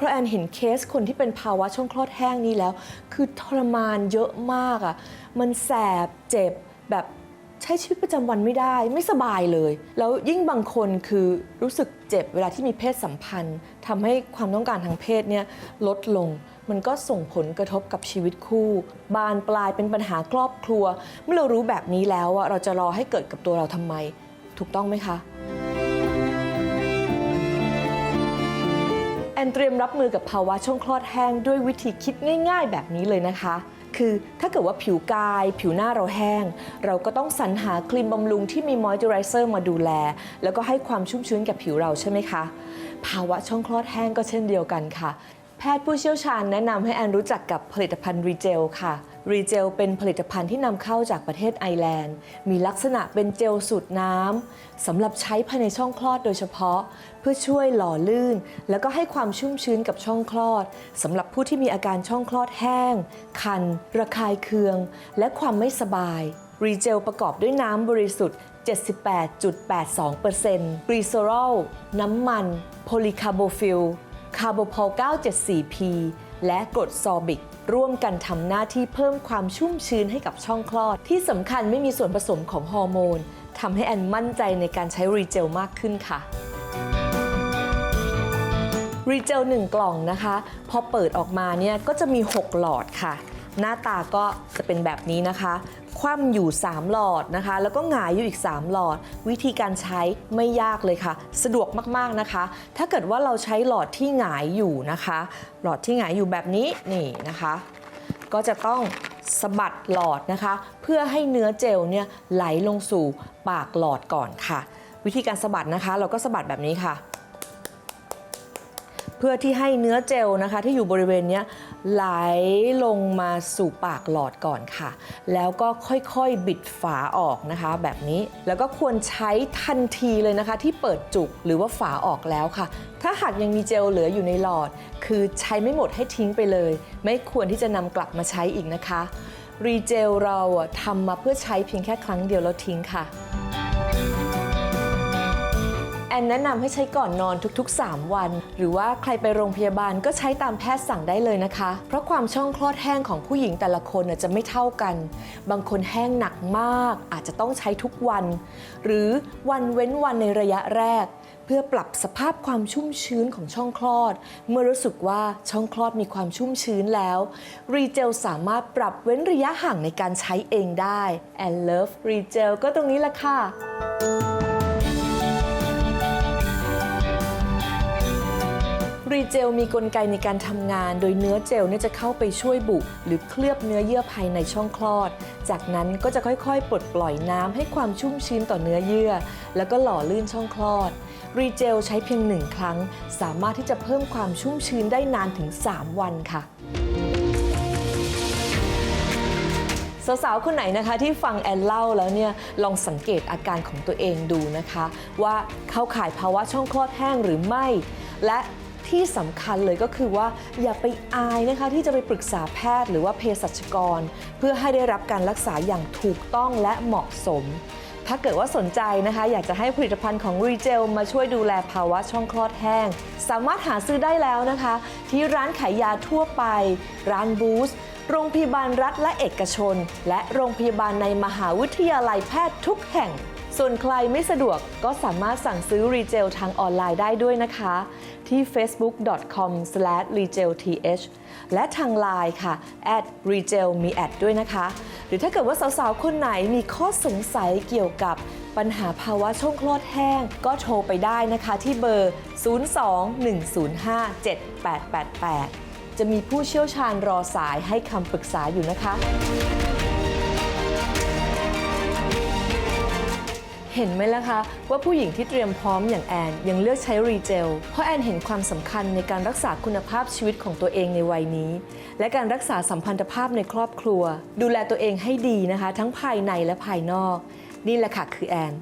เพราะแอนเห็นเคสคนที่เป็นภาวะช่องคลอดแห้งนี้แล้ว คือทรมานเยอะมากอะ่ะ มันแสบเจ็บแบบใช้ชีวิตประจำวันไม่ได้ไม่สบายเลย แล้วยิ่งบางคนคือรู้สึกเจ็บเวลาที่มีเพศสัมพันธ์ทำให้ความต้องการทางเพศเนี่ยลดลง มันก็ส่งผลกระทบกับชีวิตคู่ บานปลายเป็นปัญหาครอบครัว เมื่อเรารู้แบบนี้แล้วอะเราจะรอให้เกิดกับตัวเราทำไม ถูกต้องไหมคะ อนเตรียมรับมือกับภาวะช่องคลอดแห้งด้วยวิธีคิดง่าย ๆ แบบนี้เลยนะคะ คือถ้าเกิดว่าผิวกาย ผิวหน้าเราแห้ง เราก็ต้องสรรหาครีมบำรุงที่มีมอยส์เจอไรเซอร์มาดูแล แล้วก็ให้ความชุ่มชื้นกับผิวเราใช่ไหมคะ ภาวะช่องคลอดแห้งก็เช่นเดียวกันค่ะ แพทย์ผู้เชี่ยวชาญแนะนำให้แอนรู้จักกับผลิตภัณฑ์รีเจลค่ะ รีเจลเป็นผลิตภัณฑ์ที่นำเข้าจากประเทศไอร์แลนด์ มีลักษณะเป็นเจลสูตรน้ำสำหรับใช้ภายในช่องคลอดโดยเฉพาะ เพื่อช่วยหล่อลื่น แล้วก็ให้ความชุ่มชื้นกับช่องคลอดสำหรับผู้ที่มีอาการช่องคลอดแห้ง คัน ระคายเคือง และความไม่สบายรีเจลประกอบด้วยน้ำบริสุทธิ์ 78.82%กรีโซรอลน้ำมัน โพลีคาร์โบฟิล คาร์โบพอล 974P และกรดซอบิก ร่วมกันทำหน้าที่เพิ่มความชุ่มชื้นให้กับช่องคลอด ที่สำคัญไม่มีส่วนผสมของฮอร์โมนทำให้แอนมั่นใจในการใช้รีเจลมากขึ้นค่ะรีเจล1กล่องนะคะ พอเปิดออกมาเนี่ยก็จะมี 6 หลอดค่ะ หน้าตาก็จะเป็นแบบนี้นะคะ คว่ำอยู่ 3 หลอดนะคะ แล้วก็หงายอยู่อีก 3 หลอด วิธีการใช้ไม่ยากเลยค่ะ สะดวกมากๆนะคะ ถ้าเกิดว่าเราใช้หลอดที่หงายอยู่นะคะ หลอดที่หงายอยู่แบบนี้นี่นะคะ ก็จะต้องสะบัดหลอดนะคะ เพื่อให้เนื้อเจลเนี่ยไหลลงสู่ปากหลอดก่อนค่ะ วิธีการสะบัดนะคะ เราก็สะบัดแบบนี้ค่ะ เพื่อที่ให้เนื้อเจลนะคะ ที่อยู่บริเวณเนี้ย ไหลลงมาสู่ปากหลอดก่อนค่ะ แล้วก็ค่อยๆบิดฝาออกนะคะ แบบนี้แล้วก็ควรใช้ทันทีเลยนะคะ ที่เปิดจุกหรือว่าฝาออกแล้วค่ะ ถ้าหากยังมีเจลเหลืออยู่ในหลอด คือใช้ไม่หมดให้ทิ้งไปเลย ไม่ควรที่จะนำกลับมาใช้อีกนะคะรีเจลเราอะทำมาเพื่อใช้เพียงแค่ครั้งเดียวแล้วทิ้งค่ะ แอนแนะนำให้ใช้ก่อนนอนทุกๆ 3 วัน หรือว่าใครไปโรงพยาบาลก็ใช้ตามแพทย์สั่งได้เลยนะคะ เพราะความช่องคลอดแห้งของผู้หญิงแต่ละคนจะไม่เท่ากัน บางคนแห้งหนักมาก อาจจะต้องใช้ทุกวัน หรือวันเว้นวันในระยะแรก เพื่อปรับสภาพความชุ่มชื้นของช่องคลอด เมื่อรู้สึกว่าช่องคลอดมีความชุ่มชื้นแล้วรีเจลสามารถปรับเว้นระยะห่างในการใช้เองได้ and love รีเจลก็ตรงนี้แหละค่ะ รีเจลมีกลไกในการทำงาน โดยเนื้อเจลเนี่ยจะเข้าไปช่วยบุ หรือเคลือบเนื้อเยื่อภายในช่องคลอด จากนั้นก็จะค่อยๆ ปลดปล่อยน้ำให้ความชุ่มชื้นต่อเนื้อเยื่อ แล้วก็หล่อลื่นช่องคลอด รีเจลใช้เพียงหนึ่งครั้ง สามารถที่จะเพิ่มความชุ่มชื้นได้นานถึง 3 วันค่ะสาวๆ คนไหนนะคะที่ฟังแอนเล่าแล้วเนี่ยลองสังเกตอาการของตัวเองดูนะคะ ว่าเข้าข่ายภาวะช่องคลอดแห้งหรือไม่ และ ที่สำคัญเลยก็คือว่าอย่าไปอายนะคะที่จะไปปรึกษาแพทย์หรือว่าเภสัชกร เพื่อให้ได้รับการรักษาอย่างถูกต้องและเหมาะสม ถ้าเกิดว่าสนใจนะคะ อยากจะให้ผลิตภัณฑ์ของรีเจลมาช่วยดูแลภาวะช่องคลอดแห้ง สามารถหาซื้อได้แล้วนะคะ ที่ร้านขายยาทั่วไป ร้านบูสโรงพยาบาลรัฐและเอกชน และโรงพยาบาลในมหาวิทยาลัยแพทย์ทุกแห่ง ส่วนใครไม่สะดวกก็สามารถสั่งซื้อรีเจลทางออนไลน์ได้ด้วยนะคะ ที่ facebook.com/regelth และทางไลน์ค่ะ @retail มีแอดด้วยนะคะ หรือถ้าเกิดว่าสาวๆ คนไหนมีข้อสงสัยเกี่ยวกับปัญหาภาวะช่องคลอดแห้ง ก็โทรไปได้นะคะที่เบอร์ 02-105-7888 จะมีผู้เชี่ยวชาญรอสายให้คำปรึกษาอยู่นะคะ เห็นไหมล่ะคะ ว่าผู้หญิงที่เตรียมพร้อมอย่างแอนยังเลือกใช้รีเจล เพราะแอนเห็นความสำคัญในการรักษาคุณภาพชีวิตของตัวเองในวัยนี้ และการรักษาสัมพันธภาพในครอบครัว ดูแลตัวเองให้ดีนะคะ ทั้งภายในและภายนอก นี่แหละค่ะคือแอน